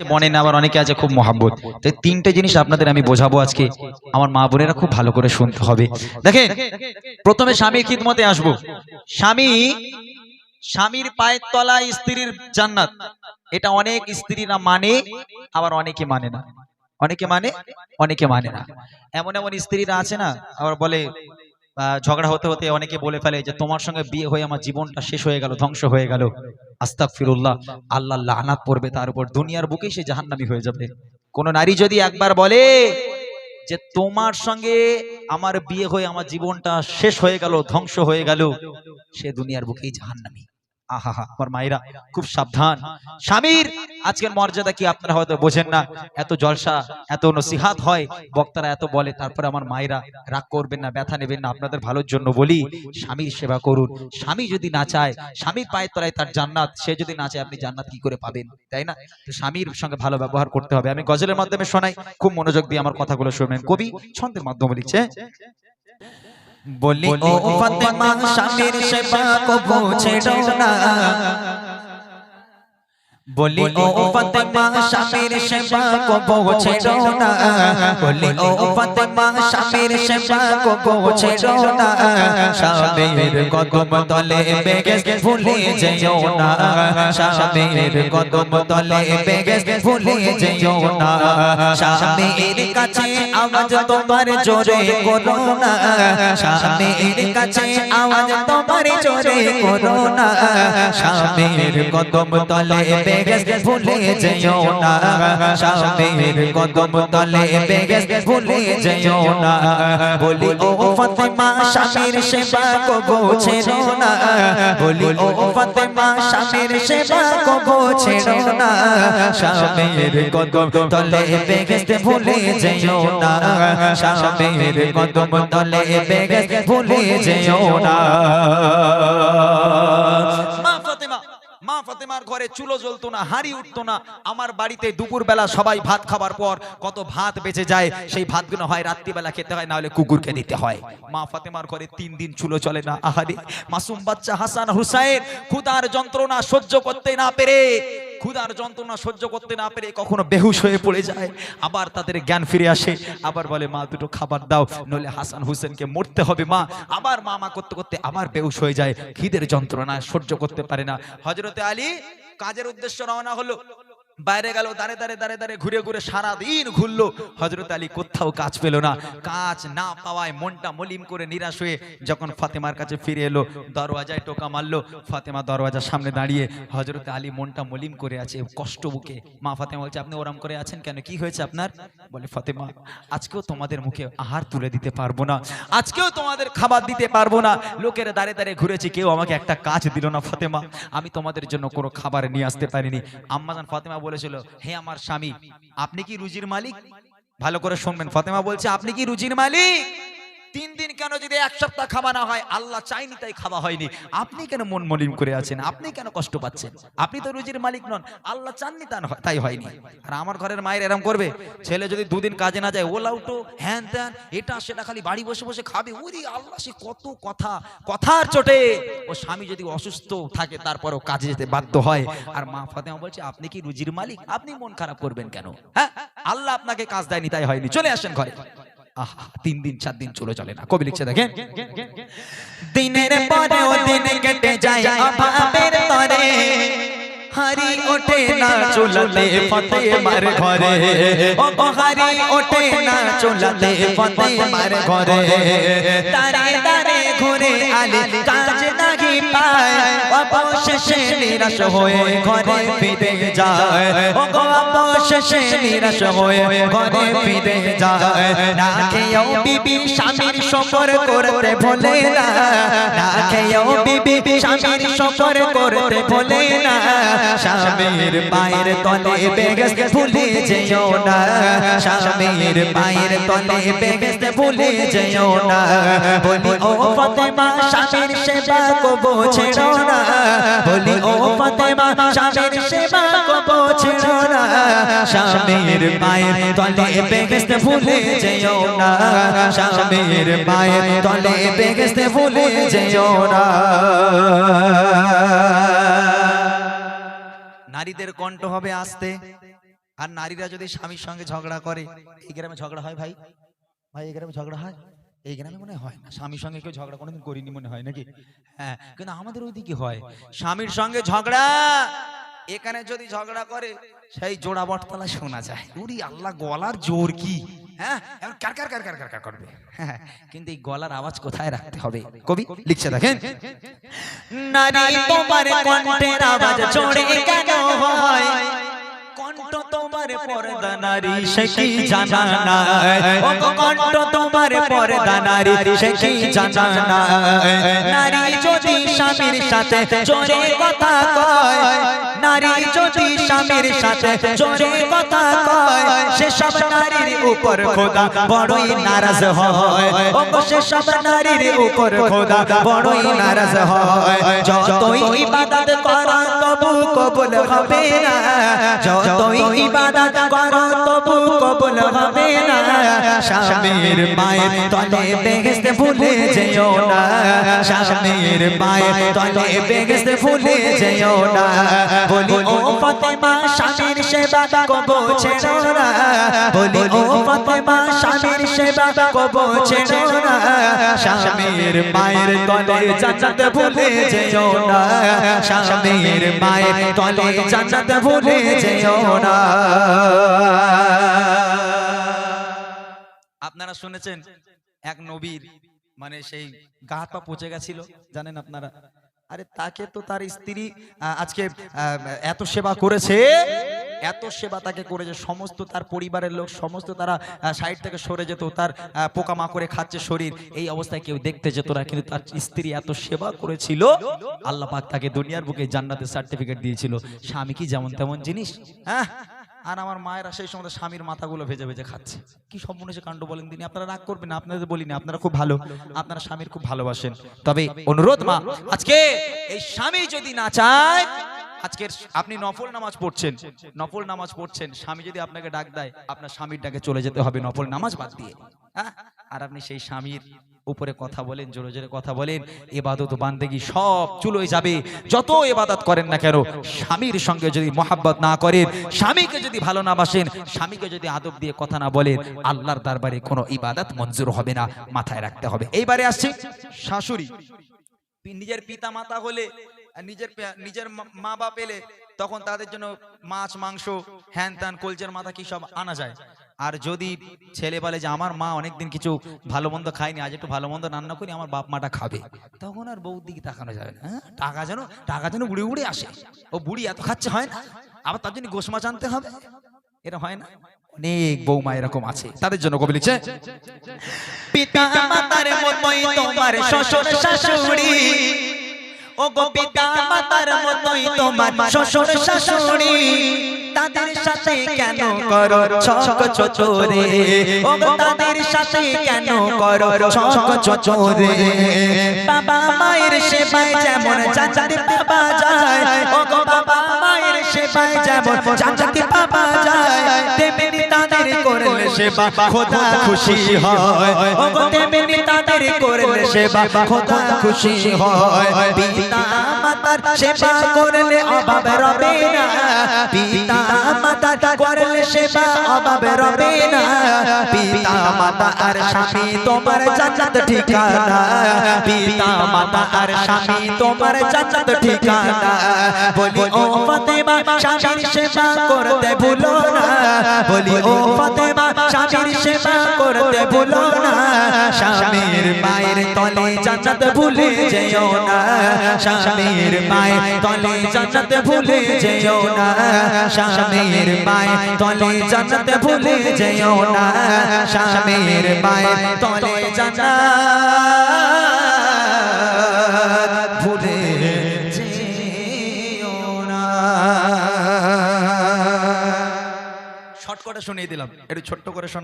মনে না আবার অনেকে আছে খুব মহাব্বত। তিনটে জিনিস আপনাদের আমি বোঝাবো আজকে। আমার মা বোনেরা খুব ভালো করে শুনতে হবে। দেখেন, প্রথমে স্বামীর খিদমতে আসব। স্বামী, স্বামীর পায়ের তলায় স্ত্রীর জান্নাত। এটা অনেক স্ত্রীরা মানে আবার অনেকে মানে না। অনেকে মানে অনেকে মানে না। এমন এমন স্ত্রীরা আছে না, আবার বলে ঝগড়া হতে হতে অনেকে বলে ফেলে যে তোমার সঙ্গে বিয়ে হয়ে আমার জীবনটা শেষ হয়ে গেল, ধ্বংস হয়ে গেল। আস্তাক ফিরুল্লাহ আল্লাহ আনাত পড়বে তার উপর। দুনিয়ার বুকেই সে জাহান্নামি হয়ে যাবে। কোন নারী যদি একবার বলে যে তোমার সঙ্গে আমার বিয়ে হয়ে আমার জীবনটা শেষ হয়ে গেল, ধ্বংস হয়ে গেল, সে দুনিয়ার বুকেই জাহান্নামী। আহা হা আমার মায়েরা, খুব সাবধান। স্বামীর আজকের মর্যাদা কি আপনারা হয়তো বোঝেন না। এত জলসা, এত নসিহাত হয়, বক্তারা এত বলে আমার মায়েরা রাগ করবেন না নেবেন না, আপনাদের ভালোর জন্য বলি, স্বামীর সেবা করুন। স্বামী যদি না চায় স্বামীর পায়ের তলায় তার জান্নাত, সে যদি না চায়, আপনি জান্নাত কি করে পাবেন, তাই না? তো স্বামীর সঙ্গে ভালো ব্যবহার করতে হবে। আমি গজলের মাধ্যমে শোনাই, খুব মনোযোগ দিয়ে আমার কথাগুলো শুনবেন। কবি ছন্দের মাধ্যমে লিখছে বলি ও ফাতেমা স্বামীর সেবা কবু ছেড়ো না। বলি ও ফাতেমা স্বামীর সেবা কবু ছেড়ো না। বলি ও ফাতেমা স্বামীর সেবা কবু ছেড়ো না। স্বামীর কদম তলে বেগে ভুলে যেও না। স্বামীর কদম তলে বেগে ভুলে যেও না। স্বামীর কাছে আওয়াজ তোমার জোরে করো না। স্বামীর কাছে আওয়াজ তোমার জোরে করো না। স্বামীর কদম তলে বেগে ভুলে যেও না। স্বামীর কদম তলে বেগে ভুলে যেও না। বলি ও ফাতেমা স্বামীর সেবা কবো ছেড়ো না। বলি ও ফাতেমা স্বামীর সেবা কবো ছেড়ো না। স্বামীর কদম তলে বেগে ভুলে যেও না। স্বামীর কদম তলে বেগে ভুলে যেও না। ফাতেমার ঘরে চুলো জ্বলতো না, হাড়ি উঠতো না। আমার বাড়িতে দুপুর বেলা সবাই ভাত খাবার পর কত ভাত বেঁচে যায়, সেই ভাতগুলো হয় রাত্রিবেলা খেতে হয় না হলে কুকুরকে দিতে হয়। মা ফাতেমার ঘরে তিন দিন চুলো চলে না, আহারে। মাসুম বাচ্চা হাসান হুসাইন ক্ষুদার যন্ত্রণা সহ্য করতে না পেরে ক্ষুধার যন্ত্রণা সহ্য করতে না পেরে কখনো বেহুশ হয়ে পড়ে যায়। আবার তাদের জ্ঞান ফিরে আসে। আবার বলে, মা, দুটো খাবার দাও নলে হাসান হুসেনকে মরতে হবে, মা। আবার মা মা করতে করতে আবার বেহুশ হয়ে যায়। খিদের যন্ত্রণা সহ্য করতে পারে না। হজরতে আলী কাজের উদ্দেশ্য রওনা হলো। বাইরে গেল, দাঁড়ে দাঁড়ে দাঁড়ে দাঁড়ে, ঘুরে ঘুরে সারা দিন ঘুরলো। হজরত আলী কোথাও কাজ পেল না। কাজ না পাওয়ায় মনটা মলিম করে নিরাশ হয়ে যখন ফাতেমার কাছে ফিরে এলো, দরওয়াজায় টোকা মারলো। ফাতেমা দরওয়াজার সামনে দাঁড়িয়ে হজরত আলী মনটা মলিম করে আছে কষ্ট বুকে। মা ফাতেমা বলছে, আপনি ওরম করে আছেন কেন? কি হয়েছে আপনার? বলে, ফাতেমা, আজকেও তোমাদের মুখে আহার তুলে দিতে পারব না। আজকেও তোমাদের খাবার দিতে পারব না। লোকেরা দাঁড়িয়ে দাঁড়িয়ে ঘুরেছে, কেউ আমাকে একটা কাজ দিল না ফাতেমা। আমি তোমাদের জন্য কোনো খাবার নিয়ে আসতে পারিনি। আম্মাজান ফাতেমা বলেছিল, হে আমার স্বামী, আপনি কি রুজির মালিক? ভালো করে শুনবেন। ফতেমা বলছে, আপনি কি রুজির মালিক? তিন দিন কেন যদি এক সপ্তাহ খাওয়া না হয়? আল্লাহ চাইনি তাই খাওয়া হয়নি। আপনি কেন মন মলিন করে আছেন? আপনি কেন কষ্ট পাচ্ছেন? আপনি তো রুজির মালিক নন। আল্লাহ চাননি তাই হয়নি। আর আমার ঘরের মায়ের এরম করবে, ছেলে যদি দুদিন কাজে না যায়, ওলা উঠো, হ্যান ত্যান, এটা সেটা খালি বাড়ি বসে বসে খাবে। ওরে আল্লাহ, সে কত কথা, কথার চোটে। ও স্বামী যদি অসুস্থ থাকে, তারপরেও কাজে যেতে বাধ্য হয়। আর মা ফাতেমা বলছে, আপনি কি রুজির মালিক? আপনি মন খারাপ করবেন কেন? হ্যাঁ? আল্লাহ আপনাকে কাজ দেয়নি, তাই হয়নি। চলে আসেন ঘরে। আহা তিন দিন চার দিন চলে চলে না। কবি লিখছে দেখেন? দিনের পরেও দিন কেটে যায় অভাবের তরে। হারি ওঠে না চুলাতে ফতে মার ঘরে। ও হারি ওঠে না চুলাতে ফতে মার ঘরে। তারে তারে ঘুরে আলে কাজ নাহি পায়। অবশেষে নিরাশ হয়ে ঘরে ফিরে যায়। ও গো অবশেষে নিরাশ হয়ে ঘরে ফিরে যায়। না খেয়েও বিবি স্বামীর শকর করতে ভোলে না। স্বামীর শকর করতে ভোলে না। স্বামীর পায়ের তলে বেগস ভুলে যেও না। স্বামীর পায়ের তলে বেগস ভুলে যেও না। বলি, ও ফাতেমা, স্বামীর সেবা কবো ছেড়ো না। বলি ও ফাতেমা স্বামীর সেবা কবো ছেড়ো না। স্বামীর পায়ের তলে বেগস ভুলে যেও না। স্বামীর পায়ের তলে বেগস ভুলে যেও না। নারীদের কণ্ঠ হবে আসতে। আর নারীরা যদি স্বামীর সঙ্গে ঝগড়া করে এই গ্রামে ঝগড়া হয় ভাই? ভাই এই গ্রামে ঝগড়া হয়? এই গ্রামে মনে হয় না। স্বামীর সঙ্গে কেউ ঝগড়া কোনোদিন করিনি মনে হয় নাকি? হ্যাঁ কিন্তু আমাদের ওইদিকে হয়। স্বামীর সঙ্গে ঝগড়া এখানে যদি ঝগড়া করে সেই জোড়া বটতলা শোনা যায়। উরি আল্লাহ গলার জোর কি? হ্যাঁ হ্যাঁ, কিন্তু এই গলার আওয়াজ কোথায় রাখতে হবে? কবি লিখছে দেখেন। কণ্ঠ তোমার পর্দা নারী সে কি জানা না ও কণ্ঠ তোমার পর্দা নারী সে কি জানা না নারী যদি স্বামীর সাথে জোরে কথা কয় নারী যদি স্বামীর সাথে জোরে কথা কয় সে সব নারীর উপর খোদা বড়ই নারাজ হয়। ও গো সে সব নারীর উপর খোদা বড়ই নারাজ হয়। যতই ইবাদত করা, তবু কবুল হবে না। যতই ইবাদত করো হবে না। স্বামীর মায়ের তলে বেহেস্তে ভুলে যেও না। স্বামীর তলে যেও না। বলি, ও স্বামীর সেবা কবো ছেড়ো না। বলি, ও ফাতেমা, স্বামীর সেবা ছেড়ো না। স্বামীর মায়ের তলে ভুলে যেও না। স্বামীর মায়ের তলে ভুলে যেও না। আপনারা শুনেছেন, এক নবীর মানে সেই গা পা পচে গেছিল, জানেন আপনারা? আরে তাকে তো তার স্ত্রী আজকে এত সেবা করেছে এত সেবা তাকে করেছে সমস্ত তার পরিবারের লোক সমস্ত তারা সাইড থেকে সরে যেত তার আহ, পোকামাকড়ে খাচ্ছে শরীর। এই অবস্থায় কেউ দেখতে যেত না কিন্তু তার স্ত্রী এত সেবা করেছিল আল্লাহ পাক তাকে দুনিয়ার বুকে জান্নাতের সার্টিফিকেট দিয়েছিল। স্বামী কি যেমন তেমন জিনিস হ্যাঁ? আর আমার মায়েরা সেই সময় স্বামীর মাথাগুলো ভেজে ভেজে খাচ্ছে। কি মনে কাণ্ড বলেন তিনি? আপনারা রাগ করবেন আপনাদের বলিনি, আপনারা খুব ভালো। আপনারা স্বামীর খুব ভালোবাসেন। তবে অনুরোধ মা, আজকে এই স্বামী যদি না চায় আজকের আপনি নফল নামাজ পড়ছেন, নফল নামাজ পড়ছেন, স্বামী যদি আপনাকে ডাক দেয়, আপনার স্বামীর ডাকে চলে যেতে হবে, নফল নামাজ বাদ দিয়ে। হ্যাঁ? আর আপনি সেই স্বামীর উপরে কথা বলেন, জোরে জোরে কথা বলেন, এবাদত বান্দেগি সব চুলোয় যাবে। যত এবাদত করেন না কেন, স্বামীর সঙ্গে যদি মহাব্বত না করেন, স্বামীকে যদি ভালো না বাসেন, স্বামীকে যদি আদব দিয়ে কথা না বলেন, আল্লাহর দরবারে কোনো ইবাদত মঞ্জুর হবে না, মাথায় রাখতে হবে। এইবারে আসছি শাশুড়ি। নিজের পিতা মাতা হলে নিজের নিজের মা- বাপ এলে তখন তাদের জন্য মাছ, মাংস, হ্যান ত্যান কলচের মাথা কি সব আনা যায়। আর যদি ছেলে বলে যে, আমার মা অনেকদিন কিছু ভালো মন্দ খায়নি, আজ একটু ভালো মন্দ রান্না করি, আমার বাপ মাটা খাবে। তখন আর বউর দিকে তাকানো যাবে না। হ্যাঁ? টাকা যেন টাকা যেন বুড়ি বুড়ি আসে। ও বুড়ি এত খাচ্ছে, হয় না? আবার তার জন্য গোস মাছ আনতে হবে। এটা হয় না? অনেক বৌমা এরকম আছে। তাদের জন্য কবি লিখছে, পিতা মাতার মতোই তোমার শ্বশুর, শাশুড়ি ও পিতা, মাতার মতোই তোমার শ্বশুর, শাশুড়ি। তাদের সাথে কেন করো ছক চচোরে ও তাদের সাথে কেন করো ছক চচোরে বাবা মায়ের সেবায় যেমন চাচাতে বাবা যায় ও বাবা মায়ের সেবায় যেমন চাচাতে বাবা যায়, তেমনি তাদের সেবা খোদা খুশি হয়। মাতার সেবা করলে রবে না। পিতা মাতার করলে সেবা রবে না। পিতা মাতা আর স্বামী তোমার জান্নাত ঠিকানা। পিতা মাতা আর স্বামী তোমার জান্নাত ঠিকানা। বলি, ও ফাতেমা, স্বামীর সেবা করতে ভুলো না। বলি, ও ফাতেমা, স্বামীর সেবা করতে ভুলো না। স্বামীর মায়ের তলে জান্নাত ভুলে যেও না। স্বামীর মায়ের তলে জান্নাত ভুলে যেও না। স্বামীর মায়ের তলে জান্নাত ভুলে যেও না। স্বামীর মায়ের তলে না। শর্ট করে শুনিয়ে দিলাম। একটু ছোট্ট করে শোনা